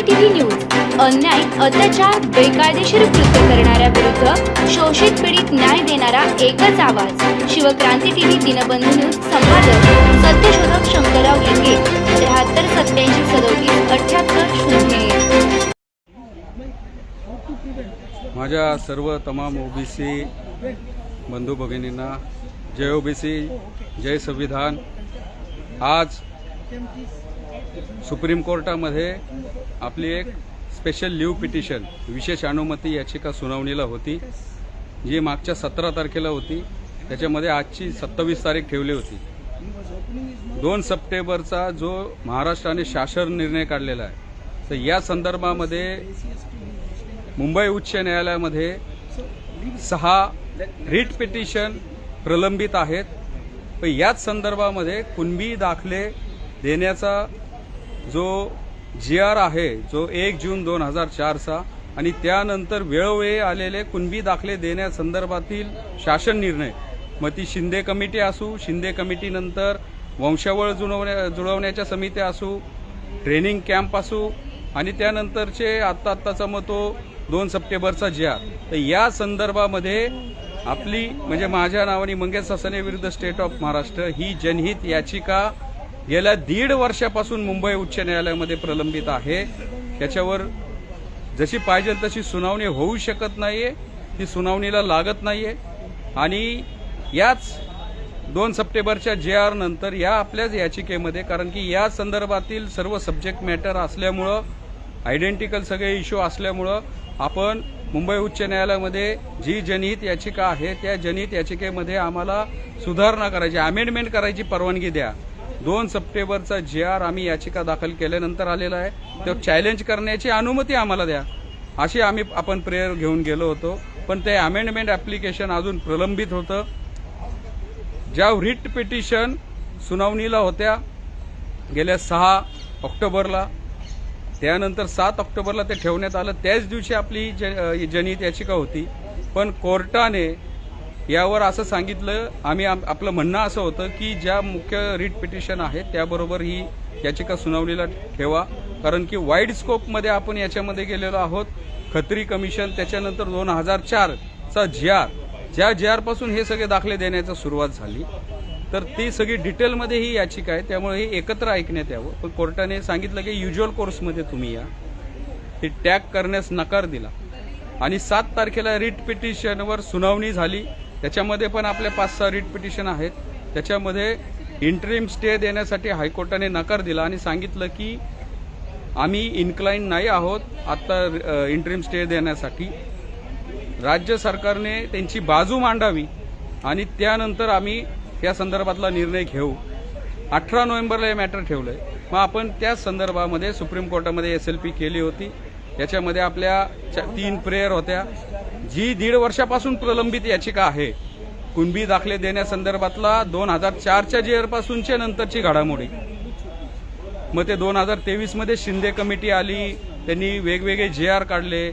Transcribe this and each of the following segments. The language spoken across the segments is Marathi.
क्रांती न्यूज. अन्याय अत्याचार बेकायदेशीर कृत्य करणाऱ्या विरुद्ध शोषित पीडित न्याय देणारा एकच आवाज. शिवक्रांती टीव्ही दिनबंधू न्यूज संपादक सत्यशोधक शंकरराव लिंगे त्र्याहत्तर सत्याऐंशी सदोतीस अठ्याहत्तर शून्य माझ्या सर्व तमाम ओबीसी बंधू भगिनींना जय ओबीसी जय संविधान. आज सुप्रीम कोर्टामध्ये आपली एक स्पेशल लिव्ह पिटिशन विशेष अनुमती याचिका सुनावणीला होती जी मागच्या सतरा तारखेला होती. त्याच्यामध्ये आजची सत्तावीस तारीख ठेवली होती. दोन सप्टेंबरचा जो महाराष्ट्राने शासन निर्णय काढलेला आहे तर या संदर्भामध्ये मुंबई उच्च न्यायालयामध्ये सहा रिट पिटिशन प्रलंबित आहेत. पण याच संदर्भामध्ये कुणबी दाखले देण्याचा जो जी आर आहे जो एक जून दोन हजार चारचा आणि त्यानंतर वेळोवेळी आलेले कुणबी दाखले देण्यासंदर्भातील शासन निर्णय. मग ती शिंदे कमिटी असू शिंदे कमिटीनंतर वंशावळ जुळवण्या जुळवण्याच्या समित्या असू ट्रेनिंग कॅम्प असू आणि त्यानंतरचे आत्ता आत्ताचा मग तो दोन सप्टेंबरचा जी आर तर या संदर्भामध्ये आपली म्हणजे माझ्या नावाने मंगेश ससाने विरुद्ध स्टेट ऑफ महाराष्ट्र ही जनहित याचिका गेल्या दीड वर्षापासून मुंबई उच्च न्यायालयामध्ये प्रलंबित आहे. त्याच्यावर जशी पाहिजे तशी सुनावणी होऊ शकत नाहीये ती सुनावणीला लागत नाहीये. आणि याच दोन सप्टेंबरच्या जे आर नंतर या आपल्याच याचिकेमध्ये कारण की या संदर्भातील सर्व सब्जेक्ट मॅटर असल्यामुळं आयडेंटिकल सगळे इश्यू असल्यामुळं आपण मुंबई उच्च न्यायालयामध्ये जी जनहित याचिका आहे त्या जनहित याचिकेमध्ये आम्हाला सुधारणा करायची अमेंडमेंट करायची परवानगी द्या. दोन सप्टेंबरचा जे आर आम्ही याचिका दाखल केल्यानंतर आलेला आहे. तो चॅलेंज करण्याची अनुमती आम्हाला द्या. अशी आम्ही आपण प्रेयर घेऊन गेलो होतो. पण ते अमेंडमेंट ॲप्लिकेशन अजून प्रलंबित होतं. ज्या रिट पिटिशन सुनावणीला होत्या गेल्या सहा ऑक्टोबरला त्यानंतर सात ऑक्टोबरला ते ठेवण्यात आलं. त्याच दिवशी आपली ज- जनहित याचिका होती. पण कोर्टाने यावर असं सांगितलं आम्ही आपलं म्हणणं असं होतं की ज्या मुख्य रिट पिटिशन आहे त्याबरोबर ही याचिका सुनावणीला ठेवा. कारण की वाईड स्कोपमध्ये आपण याच्यामध्ये गेलेलो आहोत. खत्री कमिशन त्याच्यानंतर दोन हजार चारचा जी आर ज्या जी आरपासून हे सगळे दाखले देण्याची सुरुवात झाली. तर ती सगळी डिटेलमध्ये ही याचिका आहे. त्यामुळे हे एकत्र ऐकण्यात यावं. पण कोर्टाने सांगितलं की युज्युअल कोर्समध्ये तुम्ही या. हे टॅग करण्यास नकार दिला. आणि सात तारखेला रिट पिटिशनवर सुनावणी झाली. त्याच्यामध्ये पण आपल्या पाच सहा रिट पिटिशन आहेत. त्याच्यामध्ये इंटरिम स्टे देण्यासाठी हायकोर्टाने नकार दिला आणि सांगितलं की आम्ही इन्क्लाइन नाही आहोत आत्ता इंटरिम स्टे देण्यासाठी. राज्य सरकारने त्यांची बाजू मांडावी आणि त्यानंतर आम्ही या संदर्भातला निर्णय घेऊ. अठरा नोव्हेंबरला हे मॅटर ठेवलं आहे मग आपण त्याच संदर्भामध्ये सुप्रीम कोर्टामध्ये एस एल पी केली होती. याच्यामध्ये आपल्या तीन प्रेयर होत्या. जी दीड वर्षापासून प्रलंबित याचिका आहे. कुणबी दाखले देण्यासंदर्भातला दोन हजार चारच्या जेअरपासूनच्या नंतरची घडामोडी. मग ते दोन हजार तेवीसमध्ये शिंदे कमिटी आली त्यांनी वेगवेगळे जे आर काढले.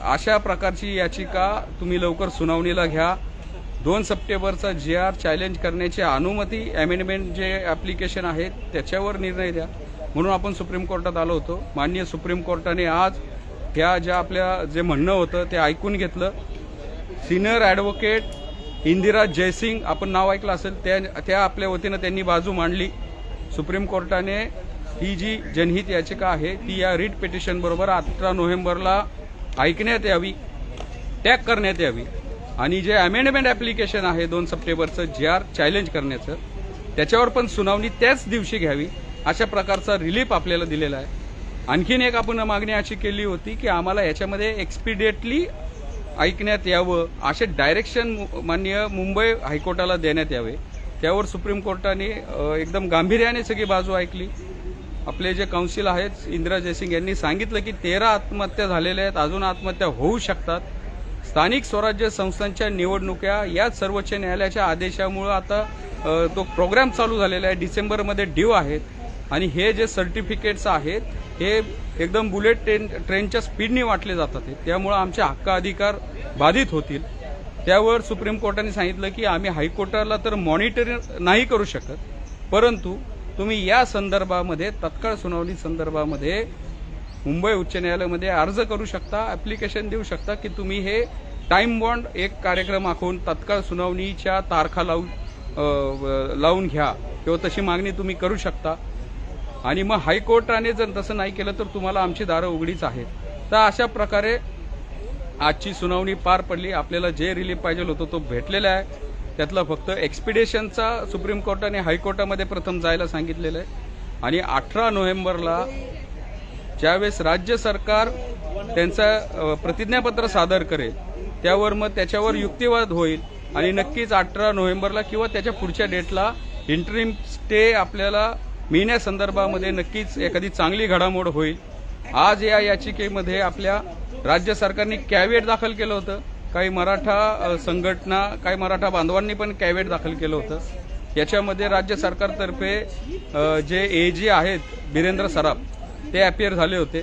अशा प्रकारची याचिका तुम्ही लवकर सुनावणीला घ्या. दोन सप्टेंबरचा जे आर चॅलेंज करण्याची अनुमती अमेंडमेंट जे ॲप्लिकेशन आहे त्याच्यावर निर्णय द्या. म्हणून आपण सुप्रीम कोर्टात आलो होतो. माननीय सुप्रीम कोर्टाने आज ह्या ज्या आपल्या जे म्हणणं होतं ते ऐकून घेतलं. सिनियर ॲडव्होकेट इंदिरा जयसिंग आपण नाव ऐकलं असेल त्या त्या आपल्या वतीनं त्यांनी बाजू मांडली. सुप्रीम कोर्टाने ही जी जनहित याचिका आहे ती या रिट पिटिशन बरोबर अठरा नोव्हेंबरला ऐकण्यात यावी टॅग करण्यात यावी. आणि जे अमेंडमेंट ॲप्लिकेशन आहे दोन सप्टेंबरचं जे आर चॅलेंज करण्याचं त्याच्यावर पण सुनावणी त्याच दिवशी घ्यावी अशा प्रकारचा रिलीफ आपल्याला दिलेला आहे. आणखीन एक आपण मागणी अशी केली होती की आम्हाला याच्यामध्ये एक्सपिडिएटली ऐकण्यात यावं असे डायरेक्शन माननीय मुंबई हायकोर्टाला देण्यात यावे. त्यावर सुप्रीम कोर्टाने एकदम गांभीर्याने सगळी बाजू ऐकली. आपले जे काउन्सिल आहेत इंदिरा जयसिंग यांनी सांगितलं की तेरा आत्महत्या झालेल्या आहेत अजून आत्महत्या होऊ शकतात. स्थानिक स्वराज्य संस्थांच्या निवडणुका याच सर्वोच्च न्यायालयाच्या आदेशामुळं आता तो प्रोग्राम चालू झालेला आहे. डिसेंबरमध्ये ड्यू आहेत. आणि हे जे सर्टिफिकेट्स आहेत हे एकदम बुलेट ट्रेन ट्रेनच्या स्पीडने वाटले जातात हे. त्यामुळं आमचे हक्क अधिकार बाधित होतील. त्यावर सुप्रीम कोर्टाने सांगितलं की आम्ही हायकोर्टाला तर मॉनिटर नाही करू शकत परंतु तुम्ही या संदर्भामध्ये तत्काळ सुनावणी संदर्भामध्ये मुंबई उच्च न्यायालयामध्ये अर्ज करू शकता ॲप्लिकेशन देऊ शकता की तुम्ही हे टाईम बॉन्ड एक कार्यक्रम आखून तत्काळ सुनावणीच्या तारखा लावून लावून घ्या. किंवा तशी मागणी तुम्ही करू शकता. आणि मग हायकोर्टाने जर तसं नाही केलं तर तुम्हाला आमची दारं उघडीच आहेत. तर अशा प्रकारे आजची सुनावणी पार पडली. आपल्याला जे रिलीफ पाहिजे होतं तो भेटलेला आहे. त्यातलं फक्त एक्सपिडेशनचा सुप्रीम कोर्टाने हायकोर्टामध्ये प्रथम जायला सांगितलेलं आहे. आणि अठरा नोव्हेंबरला ज्यावेळेस राज्य सरकार त्यांचं प्रतिज्ञापत्र सादर करेल त्यावर मग त्याच्यावर युक्तिवाद होईल. आणि नक्कीच अठरा नोव्हेंबरला किंवा त्याच्या पुढच्या डेटला इंटरिम स्टे आपल्याला मिळण्यासंदर्भामध्ये नक्कीच एखादी चांगली घडामोड होईल. आज या याचिकेमध्ये आपल्या राज्य सरकारने कॅवेट दाखल केलं होतं. काही मराठा संघटना काही मराठा बांधवांनी पण कॅवेट दाखल केलं होतं. याच्यामध्ये राज्य सरकारतर्फे जे ए जी आहेत बिरेंद्र सराफ ते अपियर झाले होते.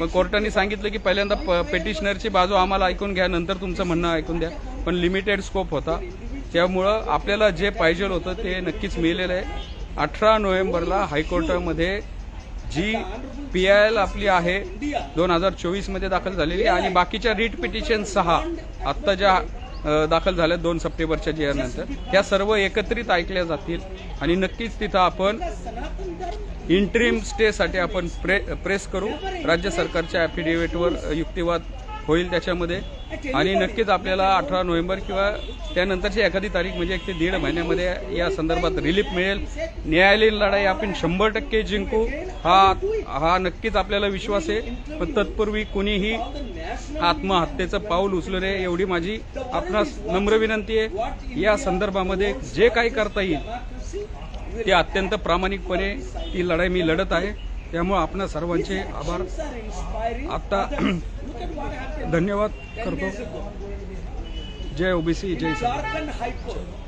पण कोर्टाने सांगितलं की पहिल्यांदा प पेटिशनरची बाजू आम्हाला ऐकून घ्या नंतर तुमचं म्हणणं ऐकून द्या. पण लिमिटेड स्कोप होता. त्यामुळं आपल्याला जे पाहिजे होतं ते नक्कीच मिळालेलं आहे. अठरा नोव्हेंबरला हायकोर्टामध्ये जी पी आय एल आपली आहे दोन हजार चोवीसमध्ये दाखल झालेली आणि बाकीच्या रिट पिटिशन सहा आत्ता ज्या दाखल झाल्या दोन सप्टेंबरच्या जी नंतर सर्व एकत्रित ऐकल्या जातील आणि नक्कीच तिथं आपण इंट्रीम स्टेसाठी आपण प्रे प्रेस करू. राज्य सरकारच्या ॲफिडेव्हिटवर युक्तिवाद होईल त्याच्यामध्ये. आणि नक्कीच आपल्याला अठरा नोव्हेंबर किंवा त्यानंतरची एखादी तारीख म्हणजे एक ते दीड महिन्यामध्ये या संदर्भात रिलीफ मिळेल. न्यायालयीन लढाई आपण शंभर टक्के जिंकू. हा हा नक्कीच आपल्याला विश्वास आहे. पण तत्पूर्वी कुणीही आत्महत्येचं पाऊल उचलू नये एवढी माझी आपणास नम्र विनंती आहे. या संदर्भामध्ये जे काही करता येईल ते अत्यंत प्रामाणिकपणे ती लढाई मी लढत आहे. त्यामुळे आपणा सर्वांचे आभार. आता धन्यवाद करतो. जय ओबीसी जय झारखंड हायकोर्ट